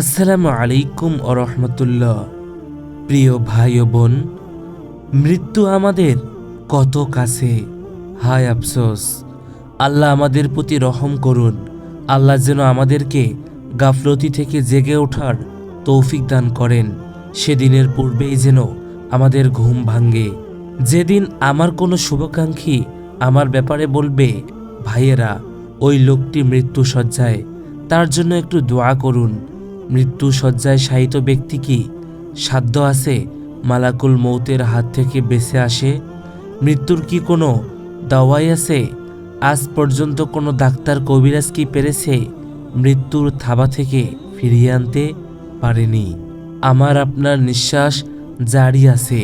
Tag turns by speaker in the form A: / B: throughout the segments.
A: আসসালামু আলাইকুম রহমতুল্লাহ। প্রিয় ভাই ও বোন, মৃত্যু আমাদের কত কাছে? হায় আফসোস, আল্লাহ আমাদের প্রতি রহম করুন। আল্লাহ যেন আমাদেরকে গাফলতি থেকে জেগে ওঠার তৌফিক দান করেন। সেদিনের পূর্বেই যেন আমাদের ঘুম ভাঙ্গে যেদিন আমার কোনো শুভাকাঙ্ক্ষী আমার ব্যাপারে বলবে, ভাইয়েরা, ওই লোকটি মৃত্যু সজ্জায় তার জন্য একটু দোয়া করুন। মৃত্যু সজ্জায় শায়িত ব্যক্তি কি? সাধ্য আছে মালাকুল মৌতের হাত থেকে বেঁচে আসে? মৃত্যুর কি কোনো দাওয়াই আছে? আজ পর্যন্ত কোনো ডাক্তার কবিরাজ কি পেরেছে মৃত্যুর থাবা থেকে ফিরিয়ে আনতে পারেনি? আমার আপনার নিঃশ্বাস জারি আছে,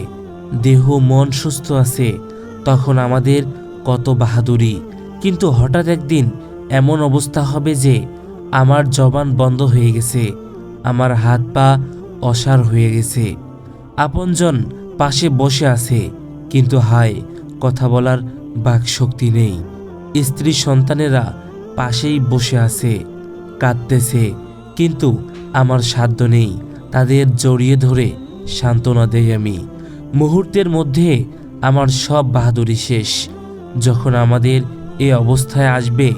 A: দেহ মন সুস্থ আছে, তখন আমাদের কত বাহাদুরি। কিন্তু হঠাৎ একদিন এমন অবস্থা হবে যে আমার জবান বন্ধ হয়ে গেছে। আমার হাত পা অসার হয়ে গেছে। আপনজন পাশে বসে আছে, কিন্তু হায়, কথা বলার বাক শক্তি নেই। স্ত্রী সন্তানেরা পাশেই বসে আছে, কাঁদতেছে, কিন্তু আমার সাধ্য নেই, তাদের জড়িয়ে ধরে সান্ত্বনা দেই আমি। মুহূর্তের মধ্যে আমার সব বাহাদুরি শেষ। যখন আমাদের এ অবস্থায় আসবে,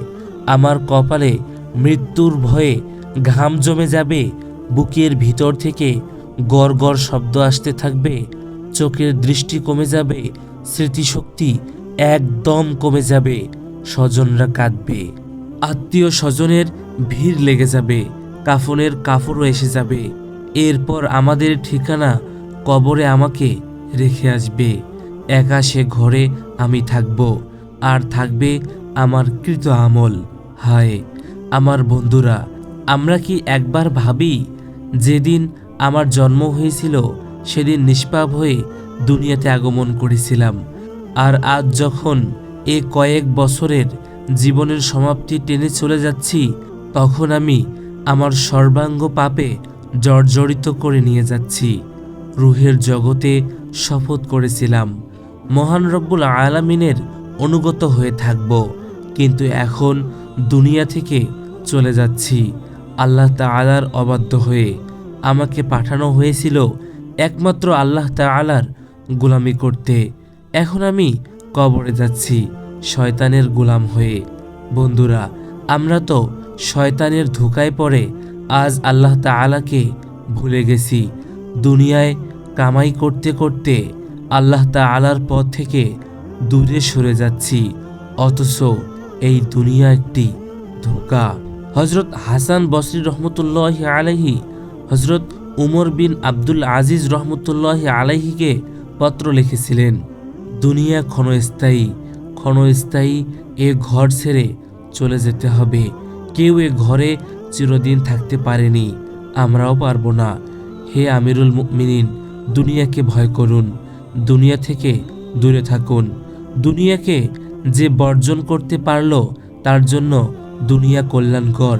A: আমার কপালে মৃত্যুর ভয়ে ঘাম জমে যাবে বুকের ভিতর থেকে গড় গড় শব্দ আসতে থাকবে, চোখের দৃষ্টি কমে যাবে, স্মৃতিশক্তি একদম কমে যাবে, স্বজনরা কাঁদবে। আত্মীয় স্বজনের ভিড় লেগে যাবে, কাফনের কাপড়ও এসে যাবে। এরপর আমাদের ঠিকানা কবরে আমাকে রেখে আসবে। একা সে ঘরে আমি থাকব, আর থাকবে আমার কৃত আমল। হায়, আমার বন্ধুরা, আমরা কি একবার ভাবি যেদিন আমার জন্ম হয়েছিল, সেদিন নিষ্পাপ হয়ে দুনিয়াতে আগমন করেছিলাম। আর আজ যখন এ কয়েক বছরের জীবনের সমাপ্তি টেনে চলে যাচ্ছি, তখন আমি আমার সর্বাঙ্গ পাপে জর্জরিত করে নিয়ে যাচ্ছি। রুহের জগতে শপথ করেছিলাম, মহান রব্বুল আলামিনের অনুগত হয়ে থাকব। কিন্তু এখন দুনিয়া থেকে চলে যাচ্ছি। আল্লাহ তাআলার অবাধ্য হয়ে আমাকে পাঠানো হয়েছিল একমাত্র আল্লাহ তাআলার গোলামি করতে। এখন আমি কবরে যাচ্ছি শয়তানের গোলাম হয়ে। বন্ধুরা, আমরা তো শয়তানের ধোকায় পড়ে আজ আল্লাহ তাআলাকে ভুলে গেছি। দুনিয়ায় কামাই করতে করতে আল্লাহ তাআলার পথ থেকে দূরে সরে যাচ্ছি। অথচ এই দুনিয়া একটি ধোকা। হজরত হাসান বসরি রহমতুল্লাহ আলাইহি, হজরত উমর বিন আব্দুল আজিজ রহমতুল্লাহ আলাইহিকে পত্র লিখেছিলেন, দুনিয়া ক্ষণস্থায়ী ক্ষণস্থায়ী এ ঘর ছেড়ে চলে যেতে হবে। কেউ এ ঘরে চিরদিন থাকতে পারেনি, আমরাও পারব না। হে আমিরুল মুমিনিন, দুনিয়াকে ভয় করুন, দুনিয়া থেকে দূরে থাকুন। দুনিয়াকে যে বর্জন করতে পারল, তার জন্য দুনিয়া কল্যাণকর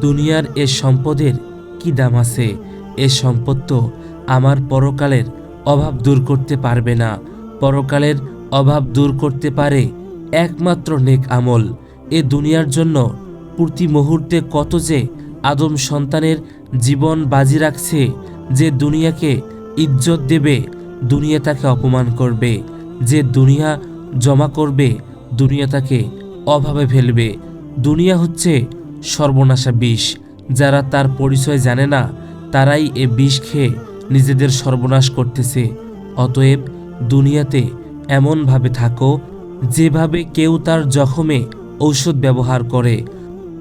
A: দুনিয়ার এ সম্পদের কি দাম আছে? এ সম্পদ তো আমার পরকালের অভাব দূর করতে পারবে না। পরকালের অভাব দূর করতে পারে একমাত্র নেক আমল। এ দুনিয়ার জন্য প্রতি মুহূর্তে কত যে আদম সন্তানের জীবন বাজি রাখছে, যে দুনিয়াকে ইজ্জত দেবে, দুনিয়া তাকে অপমান করবে। যে দুনিয়া জমা করবে, দুনিয়া তাকে অভাবে ফেলবে। দুনিয়া হচ্ছে সর্বনাশা বিষ। যারা তার পরিচয় জানে না, তারাই এ বিষ খেয়ে নিজেদের সর্বনাশ করতেছে। অতএব দুনিয়াতে এমনভাবে থাকো, যেভাবে কেউ তার জখমে ঔষধ ব্যবহার করে।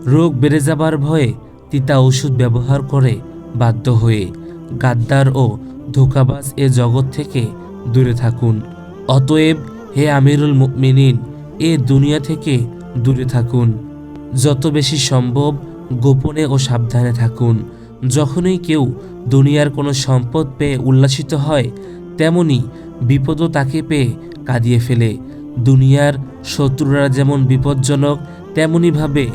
A: রোগ বেড়ে যাবার ভয়ে তিতা ওষুধ ব্যবহার করে বাধ্য হয়ে। গাদ্দার ও ধোকাবাজ এ জগৎ থেকে দূরে থাকুন। অতএব হে আমিরুল মিনিন এ দুনিয়া থেকে দূরে থাকুন। যত বেশি সম্ভব গোপনে ও সাবধানে থাকুন। যখনই কেউ দুনিয়ার কোনো সম্পদ পেয়ে উল্লাসিত হয়, তেমনি বিপদও তাকে পেয়ে কাঁদিয়ে ফেলে। দুনিয়ার শত্রুরা যেমন বিপজ্জনক তেমনিভাবে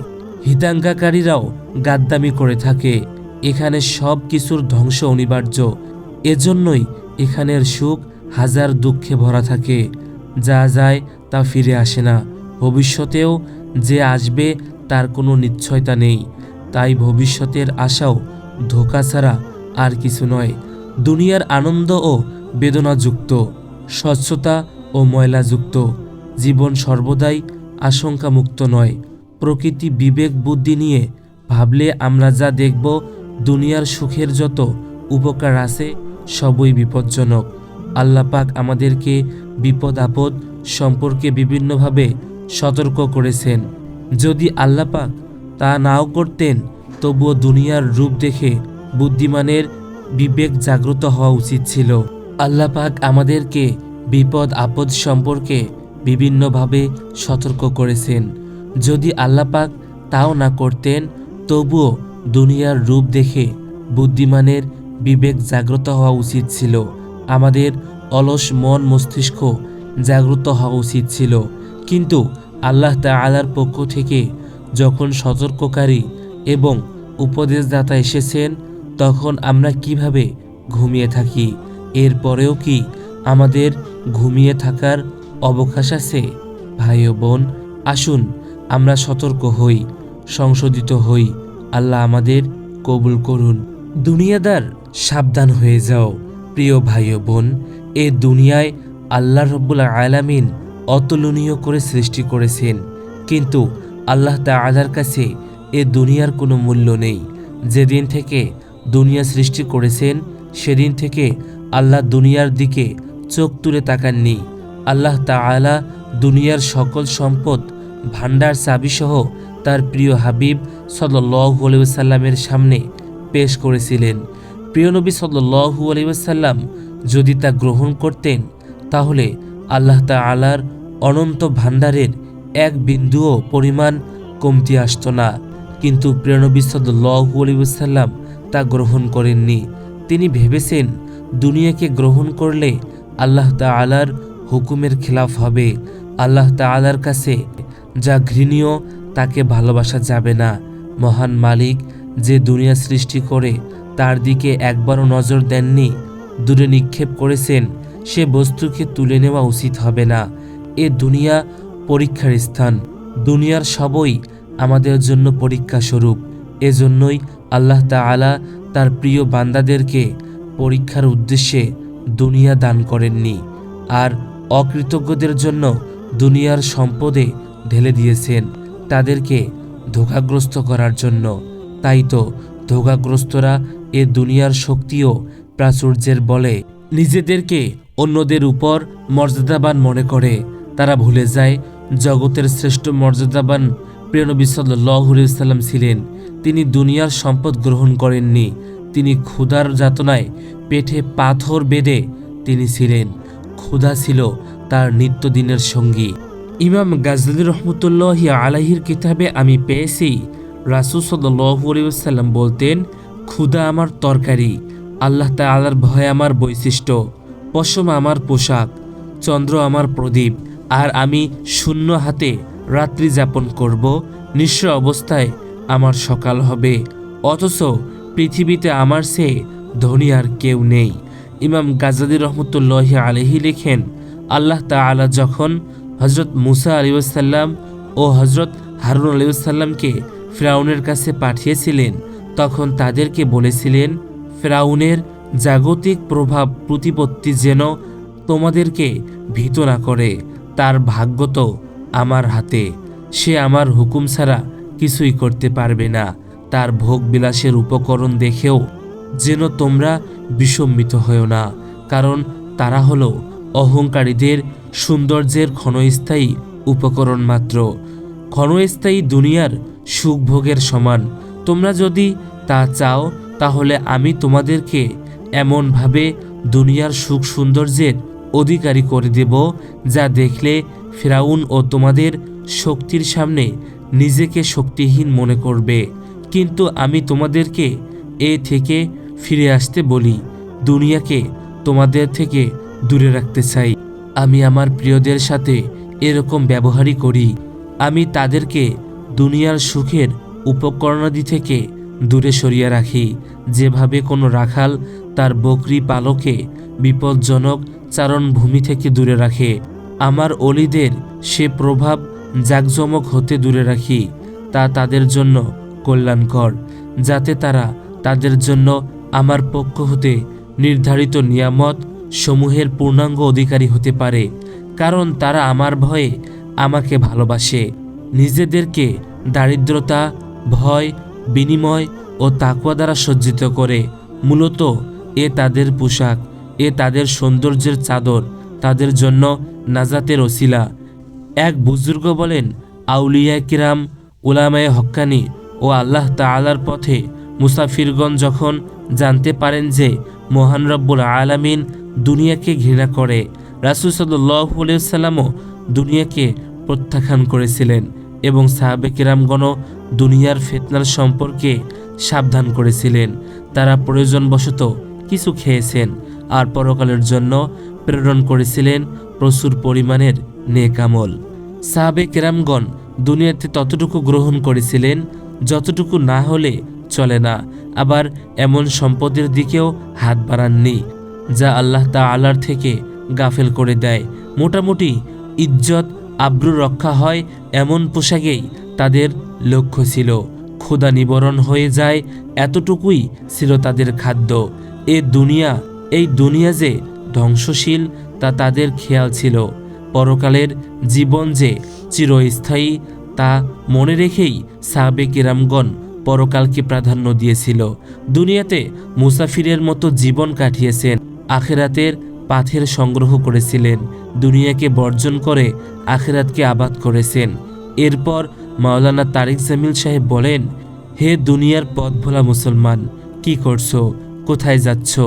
A: হিতাঙ্গাকারীরাও গাদ্দামি করে থাকে। এখানে সব কিছুর ধ্বংস অনিবার্য। এজন্যই এখানের সুখ হাজার দুঃখে ভরা থাকে। যা যায় তা ফিরে আসে না। ভবিষ্যতেও যে আসবে তার কোনো নিশ্চয়তা নেই। তাই ভবিষ্যতের আশাও ধোকা ছাড়া আর কিছু নয়। দুনিয়ার আনন্দ ও বেদনাযুক্ত, স্বচ্ছতা ও ময়লাযুক্ত, জীবন সর্বদাই আশঙ্কামুক্ত নয়। প্রকৃতি বিবেক বুদ্ধি নিয়ে ভাবলে আমরা যা দেখব, দুনিয়ার সুখের যত উপকার আছে, সবই বিপজ্জনক। আল্লাপাক আমাদেরকে বিপদ আপদ সম্পর্কে বিভিন্নভাবে সতর্ক করেছেন। যদি আল্লাপাক তা নাও করতেন, তবুও দুনিয়ার রূপ দেখে বুদ্ধিমানের বিবেক জাগ্রত হওয়া উচিত ছিল। আল্লাপাক আমাদেরকে বিপদ, আপদ সম্পর্কে বিভিন্নভাবে সতর্ক করেছেন। যদি আল্লাপাক তাও না করতেন, তবুও দুনিয়ার রূপ দেখে বুদ্ধিমানের বিবেক জাগ্রত হওয়া উচিত ছিল। আমাদের অলস মন মস্তিষ্ক জাগ্রত হওয়া উচিত ছিল। কিন্তু আল্লাহ তাআলার পক্ষ থেকে যখন সতর্ককারী এবং উপদেশদাতা এসেছেন, তখন আমরা কীভাবে ঘুমিয়ে থাকি? এরপরেও কি আমাদের ঘুমিয়ে থাকার অবকাশ আছে? ভাই ও বোন, আসুন আমরা সতর্ক হই, সংশোধিত হই। আল্লাহ আমাদের কবুল করুন। দুনিয়াদার সাবধান হয়ে যাও। প্রিয় ভাই ও বোন, এ দুনিয়ায় আল্লাহ রব্বুল আলামিন অতুলনীয় করে সৃষ্টি করেছেন। কিন্তু আল্লাহ তাআলার কাছে এ দুনিয়ার কোনো মূল্য নেই। যেদিন থেকে দুনিয়া সৃষ্টি করেছেন, সেদিন থেকে আল্লাহ দুনিয়ার দিকে চোখ তুলে তাকাননি। আল্লাহ তাআলা দুনিয়ার সকল সম্পদ ভান্ডার চাবিসহ তার প্রিয় হাবিব সাল্লু আলাইসাল্লামের সামনে পেশ করেছিলেন। প্রিয় নবী সাল্লু আলাইসাল্লাম যদি তা গ্রহণ করতেন, তাহলে আল্লাহ তাআলার অনন্ত ভান্ডারের এক বিন্দুও পরিমাণ কমতি আসতো না। কিন্তু প্রিয়নবী সাল্লু আলাইসাল্লাম তা গ্রহণ করেননি। তিনি ভেবেছেন, দুনিয়াকে গ্রহণ করলে আল্লাহ তাআলার হুকুমের খেলাফ হবে। আল্লাহ তাআলার কাছে যা ঘৃণীয়, তাকে ভালোবাসা যাবে না। মহান মালিক যে দুনিয়া সৃষ্টি করে, তার দিকে একবারও নজর দেননি। দূরে নিক্ষেপ করেছেন, সে বস্তুকে তুলে নেওয়া উচিত হবে না। এ দুনিয়া পরীক্ষার স্থান। দুনিয়ার সবই আমাদের জন্য পরীক্ষা স্বরূপ। এজন্যই আল্লাহ তাআলা তার প্রিয় বান্দাদেরকে পরীক্ষার উদ্দেশ্যে দুনিয়া দান করেননি আর অকৃতজ্ঞদের জন্য দুনিয়ার সম্পদে ঢেলে দিয়েছেন তাদেরকে ধোকাগ্রস্ত করার জন্য। তাই তো ধোকাগ্রস্তরা এ দুনিয়ার শক্তিও প্রাচুর্যের বলে নিজেদেরকে অন্যদের উপর মর্যাদাবান মনে করে। তারা ভুলে যায় জগতের শ্রেষ্ঠ মর্যাদাবান প্রিয়নবী সাল্লাম ছিলেন। তিনি দুনিয়ার সম্পদ গ্রহণ করেননি। তিনি ক্ষুধার যাতনায় পেটে পাথর বেঁধে তিনি ছিলেন। ক্ষুধা ছিল তার নিত্যদিনের সঙ্গী। ইমাম গাজলি রহমতুল্লাহ আলাহির কিতাবে আমি পেয়েছি, রাসুল সাল্লাম বলতেন, ক্ষুধা আমার তরকারি, আল্লাহ তাআলার ভয় আমার বৈশিষ্ট্য, পশম আমার পোশাক, চন্দ্র আমার প্রদীপ আর আমি শূন্য হাতে রাত্রি যাপন করব, নিঃস্ব অবস্থায় আমার সকাল হবে। অথচ পৃথিবীতে আমার সে ধনী আর কেউ নেই। ইমাম গাজাদি রহমতুল্লাহ আলহি লেখেন, আল্লাহ তাআলা যখন হজরত মুসা আলিউসাল্লাম ও হজরত হারুন আলিউসাল্লামকে ফ্রাউনের কাছে পাঠিয়েছিলেন, তখন তাদেরকে বলেছিলেন, ফ্রাউনের জাগতিক প্রভাব প্রতিপত্তি যেন তোমাদেরকে ভীত না করে। তার ভাগ্য তো আমার হাতে। সে আমার হুকুম ছাড়া কিছুই করতে পারবে না। তার ভোগ বিলাসের উপকরণ দেখেও যেন তোমরা বিসম্মিত হও না। কারণ তারা হলো অহংকারীদের সৌন্দর্যের ক্ষণস্থায়ী উপকরণ মাত্র। ক্ষণস্থায়ী দুনিয়ার সুখভোগের সমান। তোমরা যদি তা চাও, তাহলে আমি তোমাদেরকে এমনভাবে দুনিয়ার সুখ সৌন্দর্যের অধিকারী করে দেব, যা দেখলে ফেরাউন ও তোমাদের শক্তির সামনে নিজেকে শক্তিহীন মনে করবে। কিন্তু আমি তোমাদেরকে এ থেকে ফিরে আসতে বলি, দুনিয়াকে তোমাদের থেকে দূরে রাখতে চাই। আমি আমার প্রিয়দের সাথে এরকম ব্যবহারই করি। আমি তাদেরকে দুনিয়ার সুখের উপকরণাদি থেকে দূরে সরিয়ে রাখি। যেভাবে কোনো রাখাল তার বকরি পালকে বিপজ্জনক চারণভূমি থেকে দূরে রাখে। আমার অলিদের সে প্রভাব জাকজমক হতে দূরে রাখি, তা তাদের জন্য কল্যাণকর, যাতে তারা তাদের জন্য আমার পক্ষ হতে নির্ধারিত নিয়ামত সমূহের পূর্ণাঙ্গ অধিকারী হতে পারে, কারণ তারা আমার ভয়ে আমাকে ভালোবাসে। নিজেদেরকে দারিদ্রতা, ভয়, বিনিময় ও তাকুয়া দ্বারা সজ্জিত করে, মূলত এ তাদের পোশাক। এ তাদের সৌন্দর্যের চাদর, তাদের জন্য নাজাতের ওসিলা। এক বুজুর্গ বলেন, আউলিয়া কিরাম, উলামায়ে হক্কানি ও আল্লাহ তাআলার পথে মুসাফিরগণ যখন জানতে পারেন যে মহান রব্বুল আলামিন দুনিয়াকে ঘৃণা করে, রাসুল সাল্লামও দুনিয়াকে প্রত্যাখ্যান করেছিলেন এবং সাহাবে কিরামগণও দুনিয়ার ফেতনার সম্পর্কে সাবধান করেছিলেন। তারা প্রয়োজনবশত কিছু খেয়েছেন। আর পরকালের জন্য প্রেরণ করেছিলেন প্রচুর পরিমাণের নেকামল সাহাবে কেরামগণ দুনিয়াতে ততটুকু গ্রহণ করেছিলেন, যতটুকু না হলে চলে না। আবার এমন সম্পদের দিকেও হাত বাড়াননি, যা আল্লাহ তাআলার থেকে গাফেল করে দেয়। মোটামুটি ইজ্জত, আব্রু রক্ষা হয় এমন পোশাকেই তাদের লক্ষ্য ছিল। ক্ষুধা নিবরণ হয়ে যায় এতটুকুই ছিল তাদের খাদ্য। এ দুনিয়া এই দুনিয়া যে ধ্বংসশীল, তা তাদের খেয়াল ছিল। পরকালের জীবন যে চিরস্থায়ী, তা মনে রেখেই সাহাবে কিরামগণ পরকালকে প্রাধান্য দিয়েছিল। দুনিয়াতে মুসাফিরের মতো জীবন কাটিয়েছেন, আখেরাতের পাথের সংগ্রহ করেছিলেন, দুনিয়াকে বর্জন করে আখেরাতকে আবাদ করেছেন। এরপর মাওলানা তারিক জামিল সাহেব বলেন, হে দুনিয়ার পথ ভোলা মুসলমান, কি করছ? কোথায় যাচ্ছ?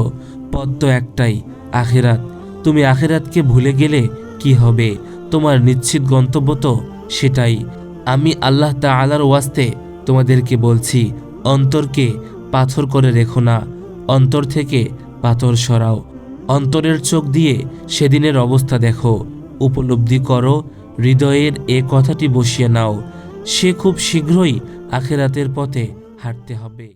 A: পথ তো একটাই, আখেরাত। তুমি আখেরাতকে ভুলে গেলে কি হবে? তোমার নিশ্চিত গন্তব্য তো সেটাই। আমি আল্লাহ তাআলার ওয়াস্তে তোমাদেরকে বলছি, অন্তরকে পাথর করে রেখো না। অন্তর থেকে পাথর সরাও। অন্তরের চোখ দিয়ে সেদিনের অবস্থা দেখো। উপলব্ধি করো, হৃদয়ের এ কথাটি বসিয়ে নাও। সে খুব শীঘ্রই আখেরাতের পথে হাঁটতে হবে।